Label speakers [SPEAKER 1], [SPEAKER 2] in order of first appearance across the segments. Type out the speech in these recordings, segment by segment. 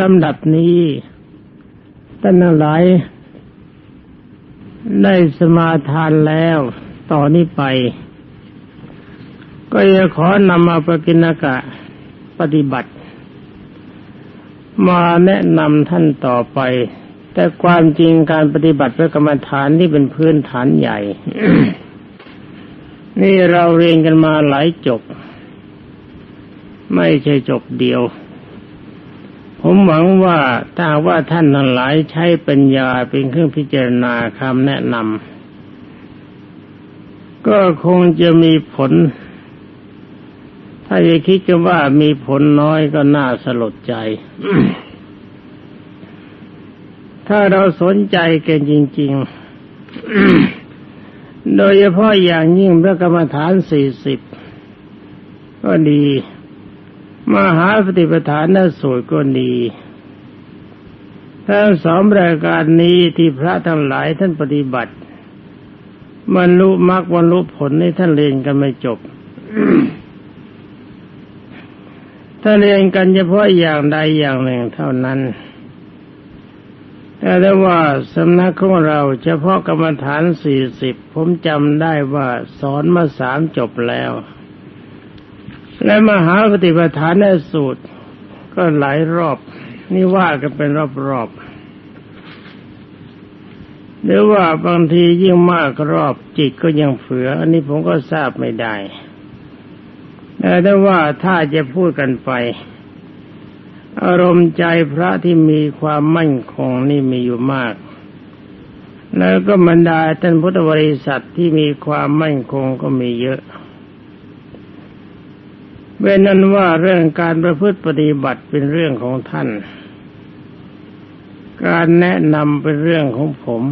[SPEAKER 1] ลำดับนี้ท่านทั้งหลาย ได้สมาทานแล้วต่อนนี้ไป ก็จะขอนำมาประกินกะปฏิบัติ มาแนะนำท่านต่อไป แต่ความจริงการปฏิบัติพระกรรมฐานที่เป็นพื้นฐานใหญ่ นี่เราเรียนกันมาหลายจบ ไม่ใช่จบเดียว ผมหวังว่าถ้าว่าท่านทั้งหลายใช้ปัญญาเป็นเครื่องพิจารณาคำแนะนำก็คงจะมีผล ถ้าจะคิดกันว่ามีผลน้อยก็น่าสลดใจ ถ้าเราสนใจกันจริง ๆ โดยเฉพาะอย่างยิ่งพระกรรมฐานสี่สิบก็ดี มหาปฏิปทานนสูตรก็ดีทั้งสองรายการนี้ที่พระทั้งหลายท่านปฏิบัติบรรลุมรรคบรรลุผลในท่านเรียนกันไม่จบถ้านเรียนกันเฉพาะอย่างใดอย่างหนึ่งเท่านั้น แต่ได้ว่าสำนักของเราเฉพาะกรรมฐานสี่สิบผมจำได้ว่าสอนมาสามจบแล้ว และมหาปฏิปทานในสูตร ก็หลายรอบ นี่ว่ากันเป็นรอบๆหรือว่าบางทียิ่งมากรอบจิตก็ยังเฝือ อันนี้ผมก็ทราบไม่ได้แต่ว่าถ้าจะพูดกันไป อารมณ์ใจพระที่มีความมั่นคงนี่มีอยู่มาก แล้วก็บรรดาท่านพุทธบริษัทที่มีความมั่นคงก็มีเยอะ เว้นนั้นว่าเรื่องการประพฤติปฏิบัติเป็นเรื่องของท่าน การแนะนำเป็นเรื่องของผม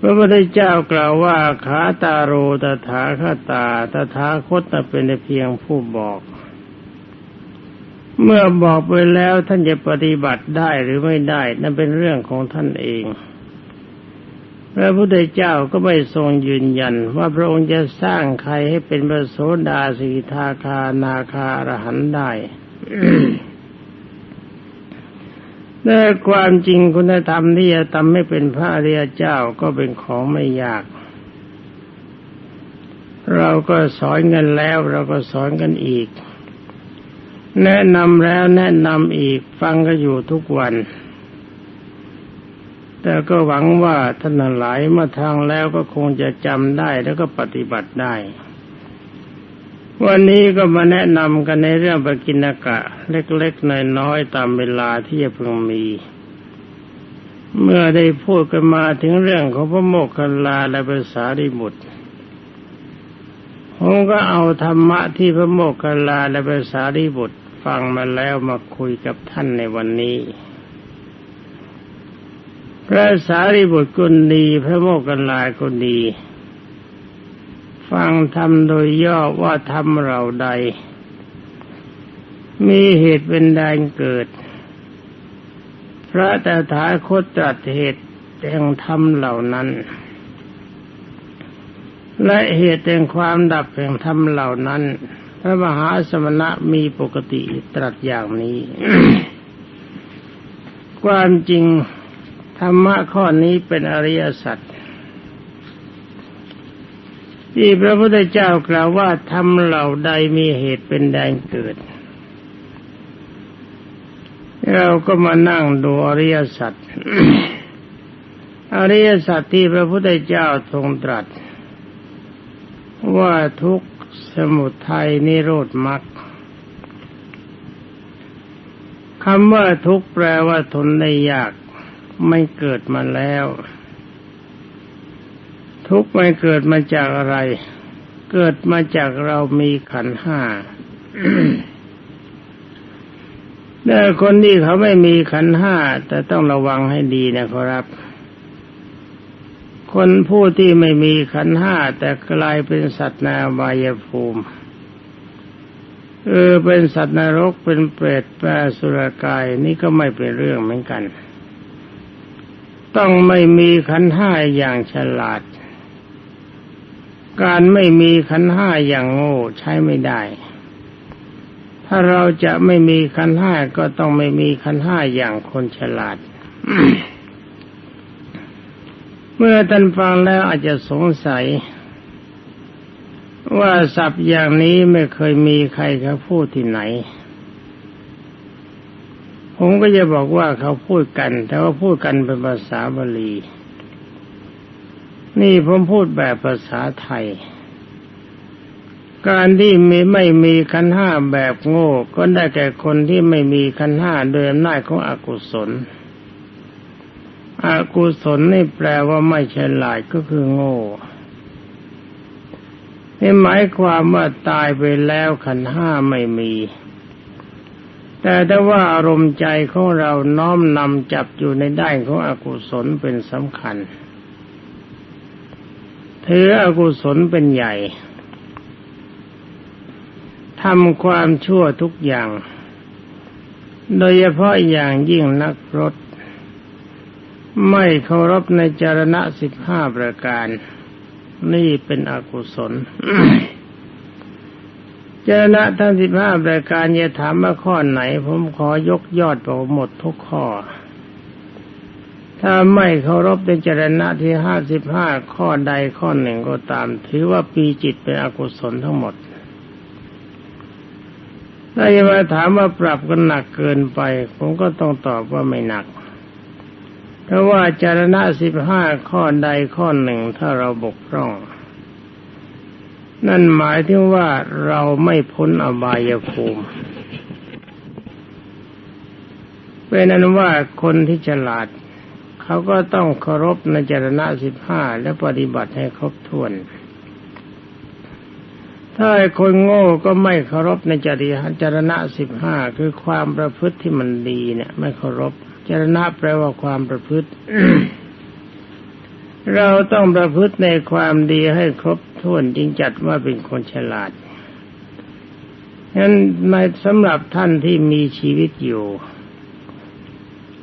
[SPEAKER 1] พระพุทธเจ้ากล่าวว่าขาตาโรตถาคตาตถาคตเป็นเพียงผู้บอก เมื่อบอกไปแล้วท่านจะปฏิบัติได้หรือไม่ได้ นั่นเป็นเรื่องของท่านเอง พระพุทธเจ้าก็ไม่ทรงยืนยัน ว่าพระองค์จะสร้างใครให้เป็นพระโสดาสีทาคานาคาอรหันได้แต่ความจริงคุณธรรมที่จะทำให้เป็นพระอริยเจ้าก็เป็นของไม่ยาก เราก็สอนกันแล้ว เราก็สอนกันอีก แนะนำแล้วแนะนำอีกฟังก็อยู่ทุกวัน แต่ก็หวังว่าท่านหลายมาทางแล้วก็คงจะจำได้แล้วก็ปฏิบัติได้ วันนี้ก็มาแนะนำกันในเรื่องปกินกะ เล็กๆน้อยๆตามเวลาที่จะพึงมี เมื่อได้พูดกันมาถึงเรื่องของพระโมกขลาและภาษาดิบุตรผมก็เอาธรรมะที่พระโมกขลาและภาษาดิบุตรฟังมาแล้วมาคุยกับท่านในวันนี้ พระสารีบุตรก็ดี พระโมกขันลายก็ดี ฟังธรรมโดยย่อว่าธรรมเราใด มีเหตุเป็นแดงเกิด พระตถาคตตรัสเหตุแห่งธรรมเหล่านั้น และเหตุแห่งความดับแห่งธรรมเหล่านั้น พระมหาสมณะมีปกติตรัสอย่างนี้ ความจริง ธรรมะข้อนี้เป็นอริยสัจที่พระพุทธเจ้ากล่าวว่าทำเหล่าใดมีเหตุเป็นแดงเกิด เราก็มานั่งดูอริยสัจอริยสัจที่พระพุทธเจ้าทรงตรัส ว่าทุกสมุทัยนิโรธมรรคคำว่าทุกแปลว่าทนได้ยาก ไม่เกิดมาแล้ว ทุกไม่เกิดมาจากอะไร เกิดมาจากเรามีขันห้าแต่คนที่เขาไม่มีขันห้าแต่ต้องระวังให้ดีนะครับ คนผู้ที่ไม่มีขันห้าแต่กลายเป็นสัตว์นาบายภูมิเออเป็นสัตว์นรกเป็นเปรตแปรสุรกายนี่ก็ไม่เป็นเรื่องเหมือนกัน ต้องไม่มีขันห้าอย่างฉลาด การไม่มีขันห้าอย่างโง่ใช้ไม่ได้ ถ้าเราจะไม่มีขันห้าก็ต้องไม่มีขันห้าอย่างคนฉลาด เมื่อท่านฟังแล้วอาจจะสงสัย ว่าศัพท์อย่างนี้ไม่เคยมีใครเขาพูดที่ไหน ผมก็จะบอกว่าเขาพูดกัน แต่ว่าพูดกันเป็นภาษาบาลี นี่ผมพูดแบบภาษาไทย การที่มีไม่มีขันห้าแบบโง่ ก็ได้แก่คนที่ไม่มีขันห้าโดยอำนาจของอกุศล อกุศลนี่แปลว่าไม่ฉลาดก็คือโง่นี่หมายความว่าตายไปแล้วขันห้าไม่มี แต่ถ้าว่าอารมณ์ใจของเราน้อมนำจับอยู่ในด้านของอกุศลเป็นสำคัญถืออกุศลเป็นใหญ่ทำความชั่วทุกอย่าง โดยเฉพาะอย่างยิ่งนักรถ ไม่เคารพในจารณะสิบห้าประการ นี่เป็นอกุศล จรณะทั้งสิบห้าประการอย่าถามว่าข้อไหน ผมขอยกยอดบอกหมดทุกข้อ ถ้าไม่เคารพในจรณะที่ห้าสิบห้าข้อใดข้อหนึ่งก็ตาม ถือว่าปีจิตเป็นอกุศลทั้งหมดถ้าจะมาถามว่าปรับกันหนักเกินไป ผมก็ต้องตอบว่าไม่หนัก เพราะว่าจารณะสิบห้าข้อใดข้อหนึ่งถ้าเราบกพร่อง นั่นหมายถึงว่าเราไม่พ้นอบายภูมิเป็นนั้นว่าคนที่ฉลาด เขาก็ต้องเคารพในจรณะสิบห้าและปฏิบัติให้ครบถ้วน ถ้าคนโง่ก็ไม่เคารพในจริยจรณะสิบห้าคือความประพฤติที่มันดีเนี่ย ไม่เคารพจรณะแปลว่าความประพฤติ เราต้องประพฤติในความดีให้ครบถ้วนจึงจัดว่าเป็นคนฉลาดฉะนั้นในสำหรับท่านที่มีชีวิตอยู่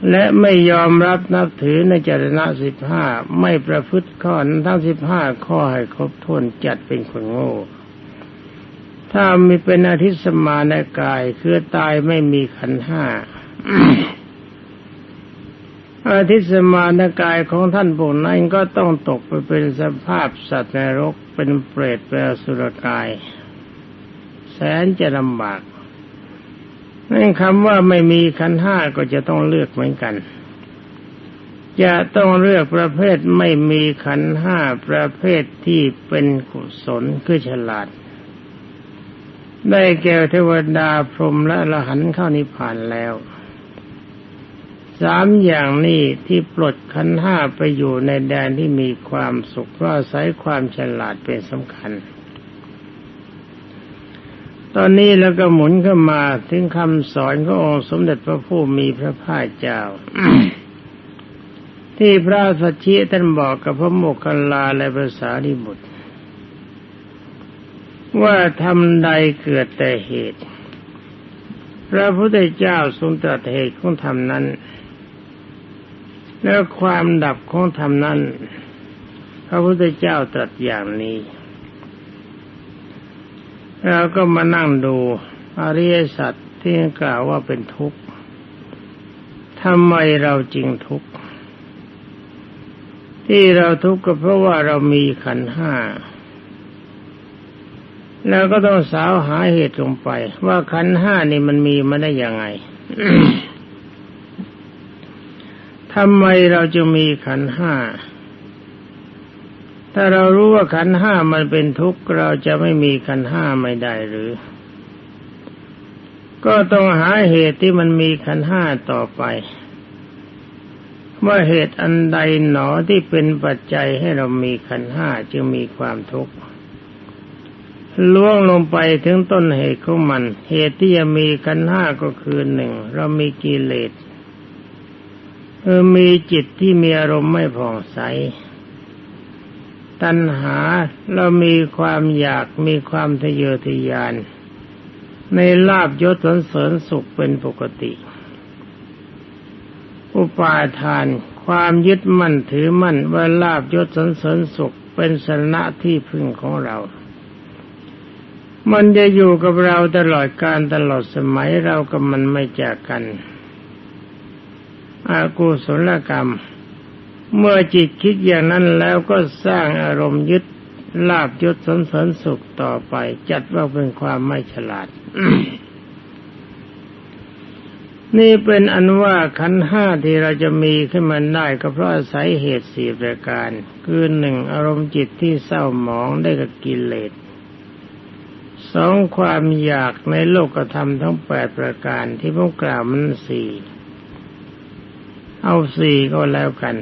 [SPEAKER 1] และไม่ยอมรับนับถือในจรณะสิบห้าไม่ประพฤติข้อนทั้งสิบห้าข้อให้ครบถ้วนจัดเป็นคนโง่ถ้ามีเป็นอาทิตย์สมานกายคือตายไม่มีขันห้า อาทิตสมานกายของท่านพวกนั้นก็ต้องตกไปเป็นสภาพสัตว์ในรกเป็นเปรตเป็นสุรกาย แสนจะลำบากนั่นคำว่าไม่มีขันห้าก็จะต้องเลือกเหมือนกัน จะต้องเลือกประเภทไม่มีขันห้าประเภทที่เป็นกุศลคือฉลาด ได้แก่เทวดาพรหมและละหันเข้านิพพานแล้ว สามอย่างนี้ที่ปลดขันห้าไปอยู่ในแดนที่มีความสุขเพราะอาศัยความฉลาดเป็นสำคัญ ตอนนี้แล้วก็หมุนเข้ามาถึงคำสอนขององค์สมเด็จพระผู้มีพระภาคเจ้า ที่พระสัชชิท่านบอกกับพระโมคคัลลาและภาษาดิบุตร ว่าทำใดเกิดแต่เหตุพระพุทธเจ้าทรงตรัสเหตุของธรรมนั้น แล้วความดับของธรรมนั้น พระพุทธเจ้าตรัสอย่างนี้เราก็มานั่งดูอริยสัจที่กล่าวว่าเป็นทุกข์ทำไมเราจริงทุกข์ ที่เราทุกข์ก็เพราะว่าเรามีขันห้า แล้วก็ต้องสาวหาเหตุลงไป ว่าขันห้านี่มันมีมาได้ยังไง ทำไมเราจะมีขันห้า ถ้าเรารู้ว่าขันห้ามันเป็นทุกข์เราจะไม่มีขันห้าไม่ได้หรือ ก็ต้องหาเหตุที่มันมีขันห้าต่อไป ว่าเหตุอันใดหนอที่เป็นปัจจัยให้เรามีขันห้าจึงมีความทุกข์ล่วงลงไปถึงต้นเหตุของมัน เหตุที่จะมีกันห้าก็คือหนึ่งเรามีกิเลส มีจิตที่มีอารมณ์ไม่ผ่องใส ตัณหาเรามีความอยากมีความทะเยอทะยาน ในลาบยศสนเสริญสุขเป็นปกติ อุปาทานความยึดมั่นถือมั่นว่าลาบยศสนเสริญสุขเป็นสนะที่พึ่งของเรา มันจะอยู่กับเราตลอดการตลอดสมัยเรากับมันไม่จากกัน อากุศลกรรม เมื่อจิตคิดอย่างนั้นแล้วก็สร้างอารมณ์ยึดลาบยศสนเสริญสุขต่อไป จัดว่าเป็นความไม่ฉลาด นี่เป็นอันว่าขันห้าที่เราจะมีขึ้นมาได้ก็เพราะอาศัยเหตุสี่ประการ คือหนึ่งอารมณ์จิตที่เศร้าหมองได้กับกิเลสสองความอยากในโลกธรรมทั้งแปดประการที่พวกกล่าวมันสี่ เอาสี่ก็แล้วกัน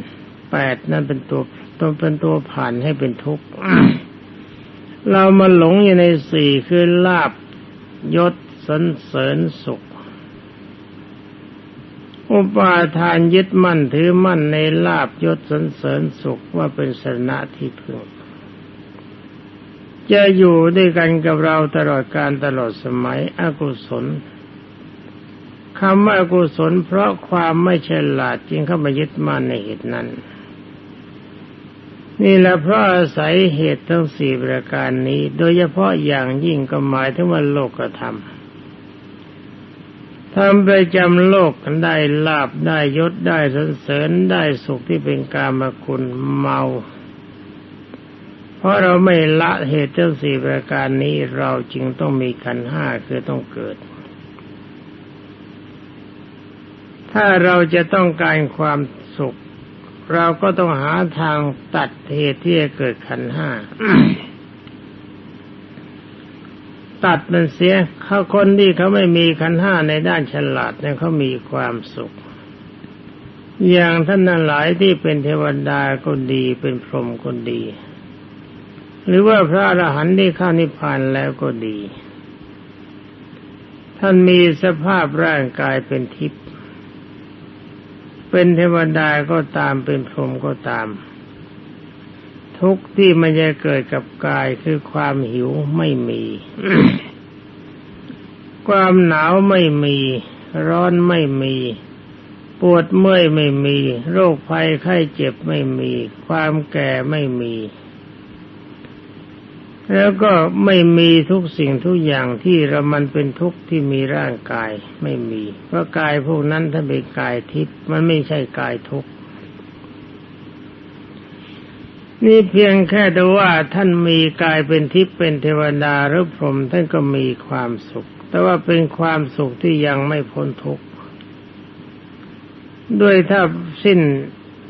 [SPEAKER 1] แปดนั่นเป็นตัวตัวเป็นตัวผ่านให้เป็นทุกข์เรามาหลงอยู่ในสี่คือลาบยศสันเสริญสุข อุปาทานยึดมั่นถือมั่นในลาบยศสันเสริญสุขว่าเป็นสนะที่พึ่งจะอยู่ด้วยกันกับเราตลอดการตลอดสมัยอกุศล คำว่ากุศลเพราะความไม่ฉลาดจึงเข้ามายึดมั่นในเหตุนั้น นี่แหละเพราะอาศัยเหตุทั้งสี่ประการนี้ โดยเฉพาะอย่างยิ่งก็หมายถึงว่าโลกธรรมทำไปจำโลกได้ลาบได้ยศได้สรรเสริญได้สุขที่เป็นกามคุณเมา เพราะเราไม่ละเหตุเจ้าสี่ประการนี้เราจึงต้องมีขันห้าคือต้องเกิด ถ้าเราจะต้องการความสุข เราก็ต้องหาทางตัดเหตุที่จะเกิดขันห้าตัดมันเสียเขาคนที่เขาไม่มีขันห้าในด้านฉลาดเนี่ยเขามีความสุข อย่างท่านนั้นหลายที่เป็นเทวดาก็ดีเป็นพรหมก็ดี หรือว่าพระอรหันต์ที่เข้านิพพานแล้วก็ดี ท่านมีสภาพร่างกายเป็นทิพย์ เป็นเทวดาก็ตามเป็นพรหมก็ตาม ทุกที่มันจะเกิดกับกายคือความหิวไม่มี ความหนาวไม่มี ร้อนไม่มี ปวดเมื่อยไม่มี โรคภัยไข้เจ็บไม่มี ความแก่ไม่มี แล้วก็ไม่มีทุกสิ่งทุกอย่างที่เรามันเป็นทุกข์ที่มีร่างกายไม่มี เพราะกายพวกนั้นถ้าเป็นกายทิพย์มันไม่ใช่กายทุกข์นี่เพียงแค่แต่ว่าท่านมีกายเป็นทิพย์เป็นเทวดาหรือพรหมท่านก็มีความสุข แต่ว่าเป็นความสุขที่ยังไม่พ้นทุกข์ด้วยถ้าสิ้น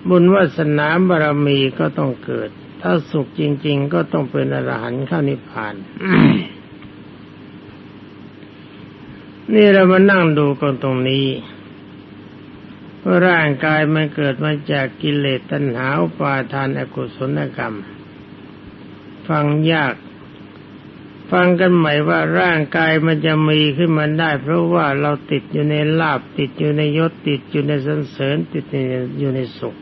[SPEAKER 1] บุญวาสนาบารมีก็ต้องเกิด ถ้าสุขจริง ๆ ก็ต้องเป็นอรหันต์ข้านิพพานนี่เรามานั่งดูกันตรงนี้ว่าร่างกายมันเกิดมาจากกิเลสตัณหาปาทานอกุศลกรรม ฟังยาก ฟังกันใหม่ว่าร่างกายมันจะมีขึ้นมาได้ เพราะว่าเราติดอยู่ในลาบติดอยู่ในยศติดอยู่ในสันเสริญติดอยู่ในสุข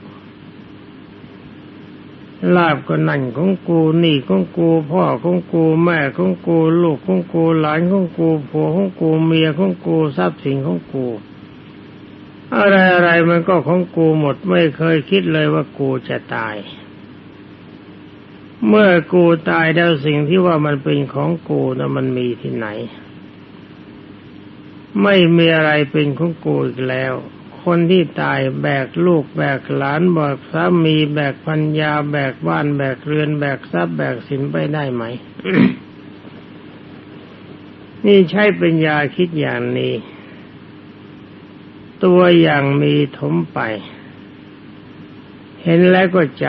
[SPEAKER 1] ลาบก็นั่นของกูนี่ของกู พ่อของกูแม่ของกู ลูกของกูหลานของกูผัวของกูเมียของกูทรัพย์สินของกู อะไรอะไรมันก็ของกูหมดไม่เคยคิดเลยว่ากูจะตาย เมื่อกูตายแล้วสิ่งที่ว่ามันเป็นของกูนะมันมีที่ไหน ไม่มีอะไรเป็นของกูอีกแล้ว คนที่ตายแบกลูกแบกหลานแบกสามีแบกพัญญาแบกบ้านแบกเรือนแบกทรัพย์แบกสินไปได้ไหม นี่ใช่ปัญญาคิดอย่างนี้ ตัวอย่างมีถมไป เห็นแล้วก็จ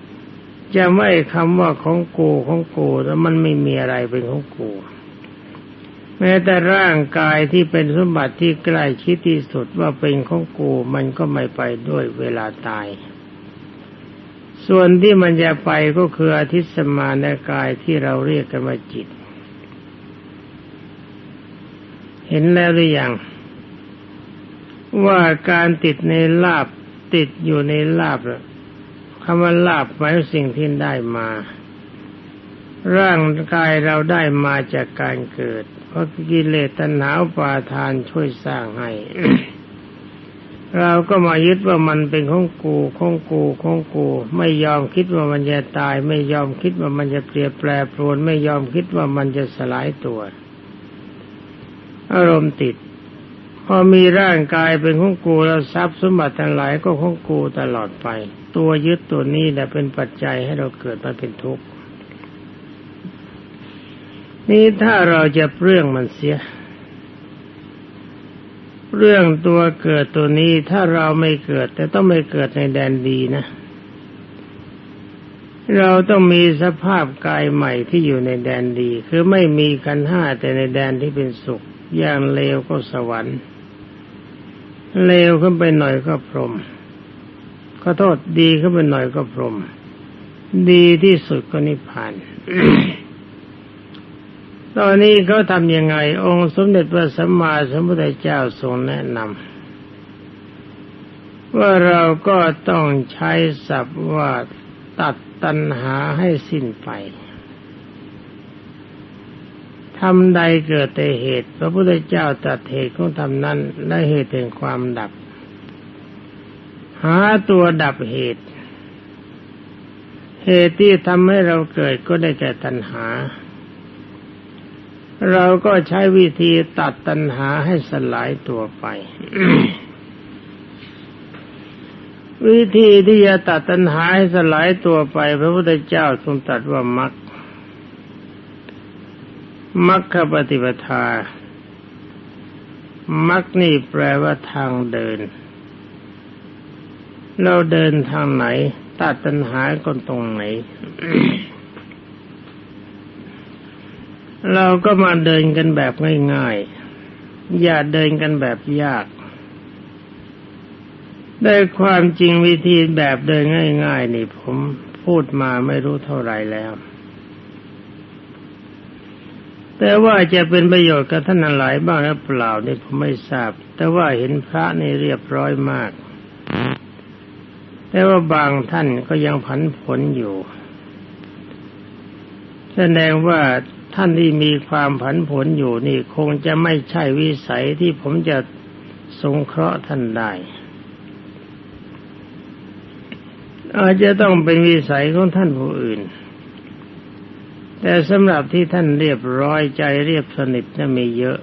[SPEAKER 1] ำจะไม่คำว่าของกูของกูแล้วมันไม่มีอะไรเป็นของกู แม้แต่ร่างกายที่เป็นสมบัติที่ใกล้ชิดที่สุดว่าเป็นของกูมันก็ไม่ไปด้วยเวลาตาย ส่วนที่มันจะไปก็คืออาทิตสมาในกายที่เราเรียกกันว่าจิต เห็นแล้วหรือยังว่าการติดในลาบติดอยู่ในลาบคำว่าลาบหมายสิ่งที่ได้มา ร่างกายเราได้มาจากการเกิด เพราะกิเลสตัณหาปาทานช่วยสร้างให้ เราก็มายึดว่ามันเป็นของกูของกูของกู ไม่ยอมคิดว่ามันจะตาย ไม่ยอมคิดว่ามันจะเปลี่ยนแปลปรวน ไม่ยอมคิดว่ามันจะสลายตัว อารมณ์ติด พอมีร่างกายเป็นของกูแล้วทรัพย์สมบัติทั้งหลายก็ของกูตลอดไป ตัวยึดตัวนี้แหละเป็นปัจจัยให้เราเกิดมาเป็นทุกข์ นี่ถ้าเราจะเปลื้องมันเสีย เรื่องตัวเกิดตัวนี้ถ้าเราไม่เกิด แต่ต้องไม่เกิดในแดนดีนะ เราต้องมีสภาพกายใหม่ที่อยู่ในแดนดี คือไม่มีกันห้าแต่ในแดนที่เป็นสุข อย่างเลวก็สวรรค์ เลวขึ้นไปหน่อยก็พรหมขอโทษดีขึ้นไปหน่อยก็พรหมดีที่สุดก็นิพพาน ตอนนี้เขาทำยังไง องค์สมเด็จพระสัมมาสัมพุทธเจ้าทรงแนะนำว่าเราก็ต้องใช้ศัพท์ว่าตัดตัณหาให้สิ้นไปทำใดเกิดแต่เหตุ พระพุทธเจ้าตัดเหตุของทำนั้นและเหตุแห่งความดับ หาตัวดับเหตุ เหตุที่ทำให้เราเกิดก็ได้แก่ตัณหา เราก็ใช้วิธีตัดตัณหาให้สลายตัวไป วิธีที่จะตัดตัณหาให้สลายตัวไป พระพุทธเจ้าทรงตรัสว่ามักมัคคปฏิปทามักนี่แปลว่าทางเดิน เราเดินทางไหน ตัดตัณหาคนตรงไหน เราก็มาเดินกันแบบง่ายๆ อย่าเดินกันแบบยาก ได้ความจริงวิธีแบบเดินง่าย ๆ นี่ผมพูดมาไม่รู้เท่าไรแล้ว แต่ว่าจะเป็นประโยชน์กับท่านหลายบ้างหรือเปล่านี่ผมไม่ทราบ แต่ว่าเห็นพระนี่เรียบร้อยมาก แต่ว่าบางท่านก็ยังผันผลอยู่ แสดงว่า ท่านที่มีความผันผลอยู่นี่คงจะไม่ใช่วิสัยที่ผมจะสงเคราะห์ท่านได้ อาจจะต้องเป็นวิสัยของท่านผู้อื่น แต่สำหรับที่ท่านเรียบร้อยใจเรียบสนิทจะมีเยอะ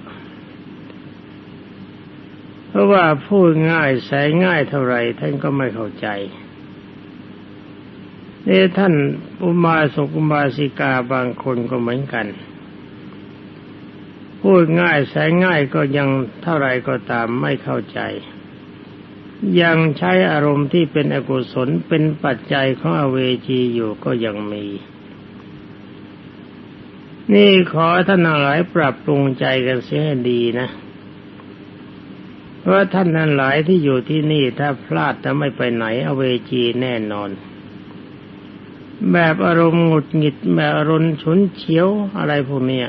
[SPEAKER 1] เพราะว่าพูดง่ายแสง่ายเท่าไรท่านก็ไม่เข้าใจ นี่ท่านอุมาสกุมาสิกาบางคนก็เหมือนกัน พูดง่ายแสนง่ายก็ยังเท่าไรก็ตามไม่เข้าใจ ยังใช้อารมณ์ที่เป็นอกุศลเป็นปัจจัยของอเวจีอยู่ก็ยังมี นี่ขอท่านหลายปรับปรุงใจกันเสียให้ดีนะเพราะท่านทั้งหลายที่อยู่ที่นี่ถ้าพลาดจะไม่ไปไหนอเวจีแน่นอน แบบอารมณ์หงุดหงิดแบบอารมณ์ฉุนเฉียวอะไรพวกนี้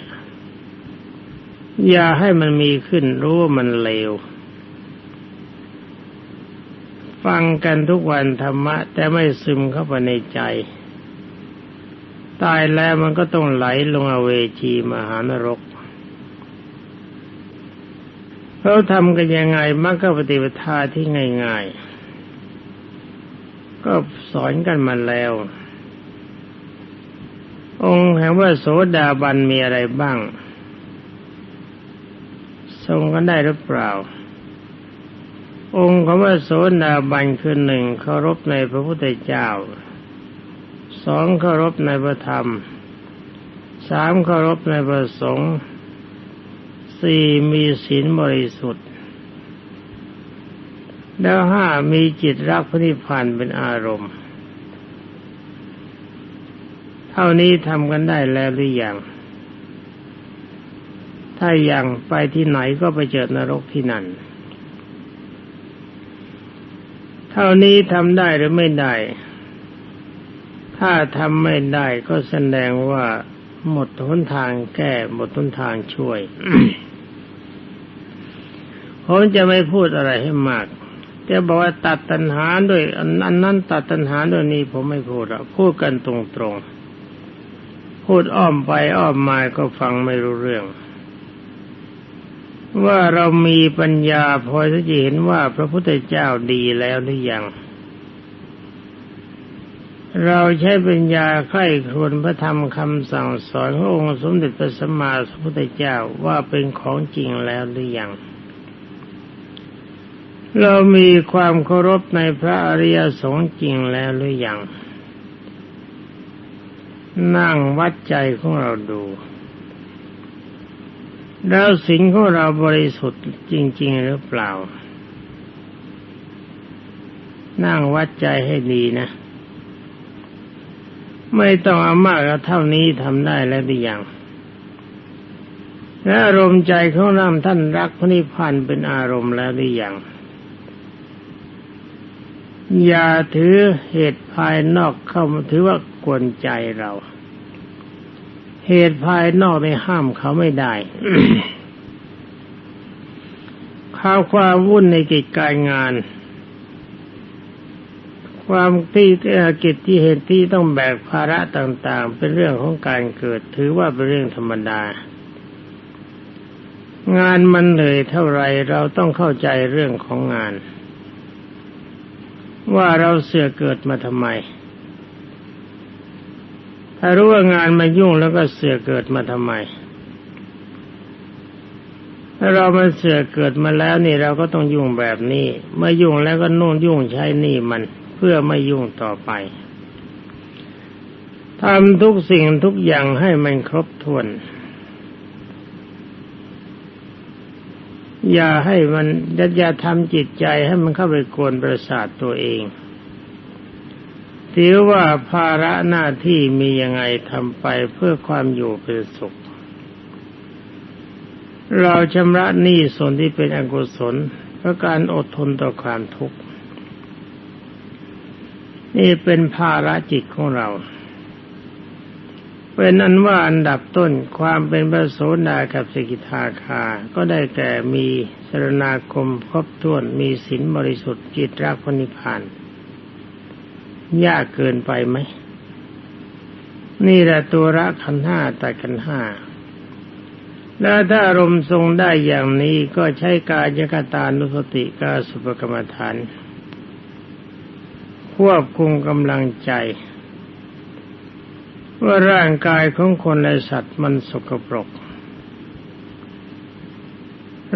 [SPEAKER 1] อย่าให้มันมีขึ้นรู้ว่ามันเลว ฟังกันทุกวันธรรมะ แต่ไม่ซึมเข้าไปในใจ ตายแล้วมันก็ต้องไหลลงอเวจีมหานรกเขาทำกันยังไงมักก็ปฏิปทาที่ง่าย ๆ ก็สอนกันมาแล้ว องค์แห่งว่าโสดาบันมีอะไรบ้าง ทรงกันได้หรือเปล่า องค์ของว่าโสดาบันคือหนึ่งเคารพในพระพุทธเจ้าสองเคารพในพระธรรมสามเคารพในพระสงฆ์สี่มีศีลบริสุทธิ์ แล้วห้ามีจิตรักพระนิพพานเป็นอารมณ์เท่านี้ทำกันได้แล้วหรือยัง ถ้ายังไปที่ไหนก็ไปเจอนรกที่นั่น เท่านี้ทำได้หรือไม่ได้ ถ้าทำไม่ได้ก็แสดงว่าหมดทุนทางแก้หมดทุนทางช่วย ผมจะไม่พูดอะไรให้มากแต่บอกว่าตัดตัณหาด้วยอันนั้นตัดตัณหาด้วยนี้ผมไม่พูดอะพูดกันตรงๆ พูดอ้อมไปอ้อมมาก็ฟังไม่รู้เรื่อง ว่าเรามีปัญญาพอจะเห็นว่าพระพุทธเจ้าดีแล้วหรือยัง เราใช้ปัญญาใคร่ครวญพระธรรมคำสั่งสอนขององค์สมเด็จพระสัมมาสัมพุทธเจ้าว่าเป็นของจริงแล้วหรือยังเรามีความเคารพในพระอริยสงฆ์จริงแล้วหรือยัง นั่งวัดใจของเราดู แล้วสิ่งของเราบริสุทธิ์จริง ๆ หรือเปล่า นั่งวัดใจให้ดีนะ ไม่ต้องอามากเท่านี้ทำได้แล้วหรือยังและอารมณ์ใจของเราท่านรักพระนิพพานเป็นอารมณ์แล้วหรือยังอย่าถือเหตุภายนอกเข้ามาถือว่า กวนใจเรา เหตุภายนอกในห้ามเขาไม่ได้ข้าวความวุ่นในกิจการงาน ความที่กิจที่เหตุที่ต้องแบกภาระต่างๆ เป็นเรื่องของการเกิด ถือว่าเป็นเรื่องธรรมดา งานมันเหนื่อยเท่าไรเราต้องเข้าใจเรื่องของงาน ว่าเราเสือเกิดมาทำไม ถ้ารู้ว่างานมายุ่งแล้วก็เสือเกิดมาทำไม ถ้าเรามันเสือเกิดมาแล้วนี่เราก็ต้องยุ่งแบบนี้เมื่อยุ่งแล้วก็นู่นยุ่งใช้นี่มันเพื่อไม่ยุ่งต่อไปทำทุกสิ่งทุกอย่างให้มันครบถ้วน อย่าให้มันอย่าทำจิตใจให้มันเข้าไปกวนประสาทตัวเอง ถือว่าภาระหน้าที่มียังไงทำไปเพื่อความอยู่เป็นสุข เราชำระหนี้ส่วนที่เป็นอกุศลเพราะการอดทนต่อความทุกข์ นี่เป็นภาระจิตของเรา เป็นอันว่าอันดับต้นความเป็นพระโสดากับสกิทาคา ก็ได้แก่มีสรนาคมครบถ้วนมีศีลบริสุทธิ์จิตรักพนิพาน ยากเกินไปไหม นี่แหละตัวรักขันห้าแต่กันห้าแล้วถ้าอารมณ์ทรงได้อย่างนี้ก็ใช้กายกตานุสติกาสุปกรรมฐาน ควบคุมกำลังใจ ว่าร่างกายของคนและสัตว์มันสกปรก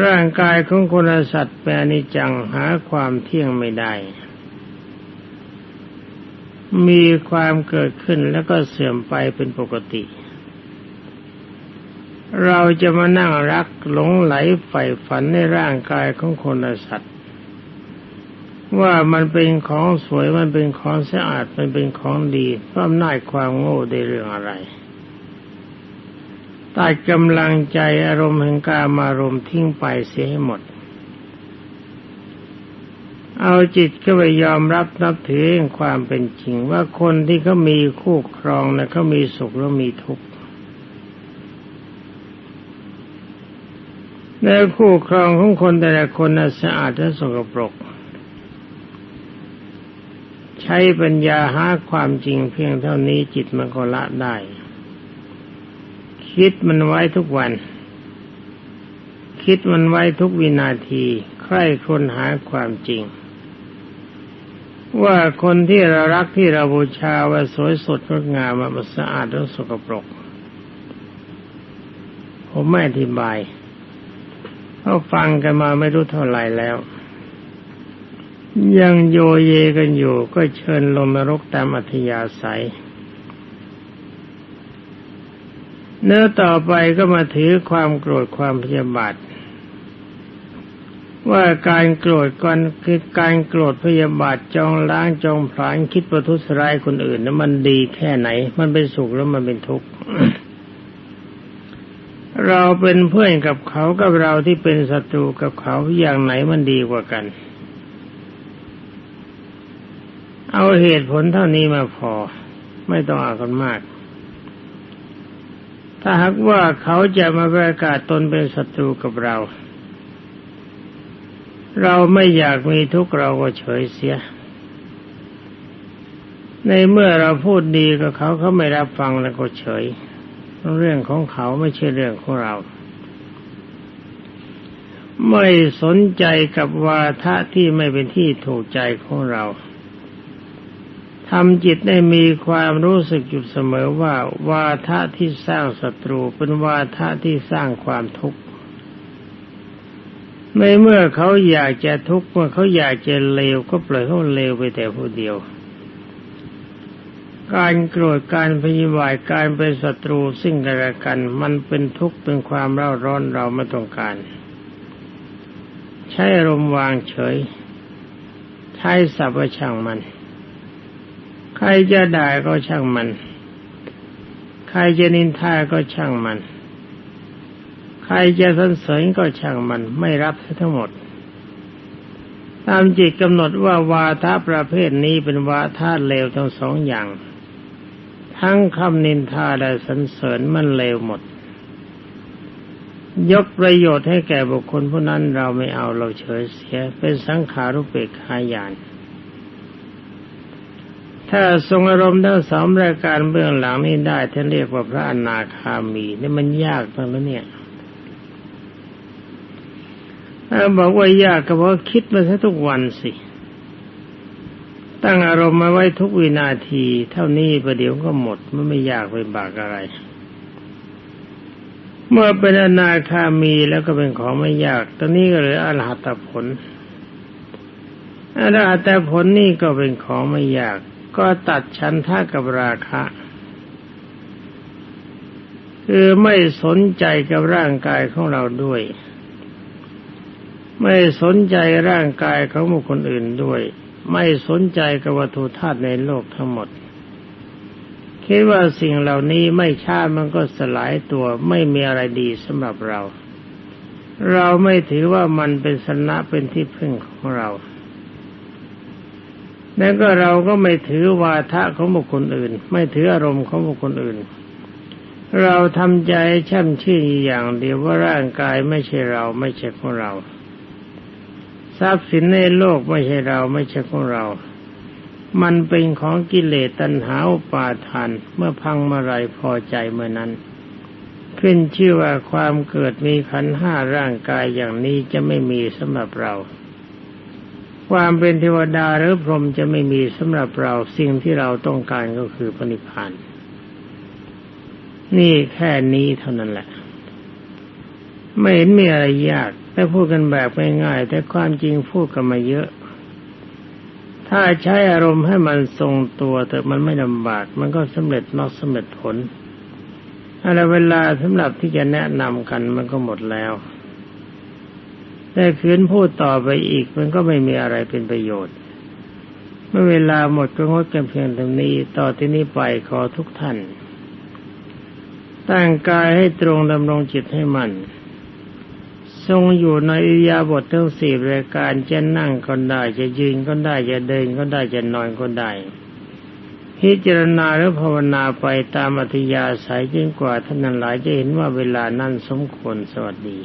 [SPEAKER 1] ร่างกายของคนและสัตว์แปรนิจังหาความเที่ยงไม่ได้ มีความเกิดขึ้นแล้วก็เสื่อมไปเป็นปกติ เราจะมานั่งรักหลงไหลใฝ่ฝันในร่างกายของคนและสัตว์ ว่ามันเป็นของสวยมันเป็นของสะอาดมันเป็นของดีเพราะอำนาจความโง่ได้เรื่องอะไรตัดกำลังใจอารมณ์แห่งกามารมณ์ทิ้งไปเสียให้หมด เอาจิตก็ไปยอมรับนับถือความเป็นจริงว่าคนที่เขามีคู่ครองนะเขามีสุขแล้วมีทุกข์ในคู่ครองของคนแต่ละคนน่ะสะอาดและสกปรก ใช้ปัญญาหาความจริงเพียงเท่านี้จิตมันก็ละได้ คิดมันไว้ทุกวัน คิดมันไว้ทุกวินาที ใคร่คนหาความจริง ว่าคนที่เรารักที่เราบูชาว่าสวยสดงดงามมันสะอาดและสกปรก ผมไม่อธิบายเขาฟังกันมาไม่รู้เท่าไหร่แล้ว ยังโยเยกันอยู่ก็เชิญลงนรกตามอัธยาศัย เนื้อต่อไปก็มาถือความโกรธความพยาบาท ว่าการโกรธกันคือการโกรธพยาบาทจองล้างจองผลาญคิดประทุษร้ายคนอื่นนั้นมันดีแค่ไหน มันเป็นสุขแล้วมันเป็นทุกข์เราเป็นเพื่อนกับเขากับเราที่เป็นศัตรูกับเขาอย่างไหนมันดีกว่ากัน เอาเหตุผลเท่านี้มาพอ ไม่ต้องอากันมาก ถ้าหากว่าเขาจะมาประกาศตนเป็นศัตรูกับเรา เราไม่อยากมีทุกข์เราก็เฉยเสีย ในเมื่อเราพูดดีกับเขาเขาไม่รับฟังแล้วก็เฉย เรื่องของเขาไม่ใช่เรื่องของเรา ไม่สนใจกับวาทะที่ไม่เป็นที่ถูกใจของเราทำจิตได้มีความรู้สึกอยู่เสมอว่า วาทะที่สร้างศัตรูเป็นวาทะที่สร้างความทุกข์ ไม่เมื่อเขาอยากจะทุกข์เมื่อเขาอยากจะเลวก็ปล่อยเขาเลวไปแต่ผู้เดียว การโกรธการพยาบาทการเป็นศัตรูซึ่งกันและกัน มันเป็นทุกข์เป็นความเร่าร้อนเราไม่ต้องการ ใช้อารมณ์วางเฉย ใช้สัพพช่างมัน ใครจะด่าก็ช่างมัน ใครจะนินทาก็ช่างมัน ใครจะสรรเสริญก็ช่างมันไม่รับทั้งหมด ตามจิตกำหนดว่าวาทะประเภทนี้เป็นวาทะเลวทั้งสองอย่าง ทั้งคำนินทาและสรรเสริญมันเลวหมด ยกประโยชน์ให้แก่บุคคลผู้นั้นเราไม่เอาเราเฉยเสียเป็นสังขารุปเปกขายานถ้าทรงอารมณ์ทั้งสองรายการเบื้องหลังนี้ได้ท่านเรียกว่าพระอนาคามีนี่มันยากตรงนั้นเนี่ย บอกว่ายากก็เพราะคิดมาซะทุกวันสิ ตั้งอารมณ์มาไว้ทุกวินาที เท่านี้ประเดี๋ยวก็หมดมันไม่ยากไปบากอะไร เมื่อเป็นอนาคามีแล้วก็เป็นของไม่ยาก ตอนนี้ก็เลยอรหัตผลอรหัตผลนี่ก็เป็นของไม่ยาก ก็ตัดชันท่ากับราคะคือไม่สนใจกับร่างกายของเราด้วย ไม่สนใจร่างกายของบุคคลอื่นด้วย ไม่สนใจกับวัตถุธาตุในโลกทั้งหมดคิดว่าสิ่งเหล่านี้ไม่ช้ามันก็สลายตัวไม่มีอะไรดีสำหรับเรา เราไม่ถือว่ามันเป็นสนะเป็นที่พึ่งของเราแล้วก็เราก็ไม่ถือวาทะของบุคคลอื่น ไม่ถืออารมณ์ของบุคคลอื่น เราทำใจช่ำชื่นอย่างเดียวว่าร่างกายไม่ใช่เราไม่ใช่ของเรา ทรัพย์สินในโลกไม่ใช่เราไม่ใช่ของเรา มันเป็นของกิเลสตัณหาอุปาทาน เมื่อพังเมื่อไรพอใจเมื่อนั้น ขึ้นชื่อว่าความเกิดมีขันห้าร่างกายอย่างนี้จะไม่มีสำหรับเรา ความเป็นเทวดาหรือพรหมจะไม่มีสำหรับเราสิ่งที่เราต้องการก็คือปณิพานนี่แค่นี้เท่านั้นแหละ ไม่เห็นมีอะไรยากแต่พูดกันแบบง่ายๆแต่ความจริงพูดกันมาเยอะ ถ้าใช้อารมณ์ให้มันทรงตัวแต่มันไม่ลำบาก มันก็สำเร็จมากสำเร็จผลอะไรเวลาสำหรับที่จะแนะนำกันมันก็หมดแล้ว แต่คืนพูดต่อไปอีก มันก็ไม่มีอะไรเป็นประโยชน์ เมื่อเวลาหมดก็งดกันเพียงเท่านี้ ต่อที่นี้ไปขอทุกท่าน ตั้งกายให้ตรงดำรงจิตให้มัน่น ทรงอยู่ในอิยาบททั้งสี่รายการจะนั่งก็ได้จะยืนก็ได้จะเดินก็ได้จะนอนก็ได้พิจารณาหรือภาวนาไปตามอัธยาศัยจนกว่าท่านนั้นหลายจะเห็นว่าเวลานั้นสมควรสวัสดี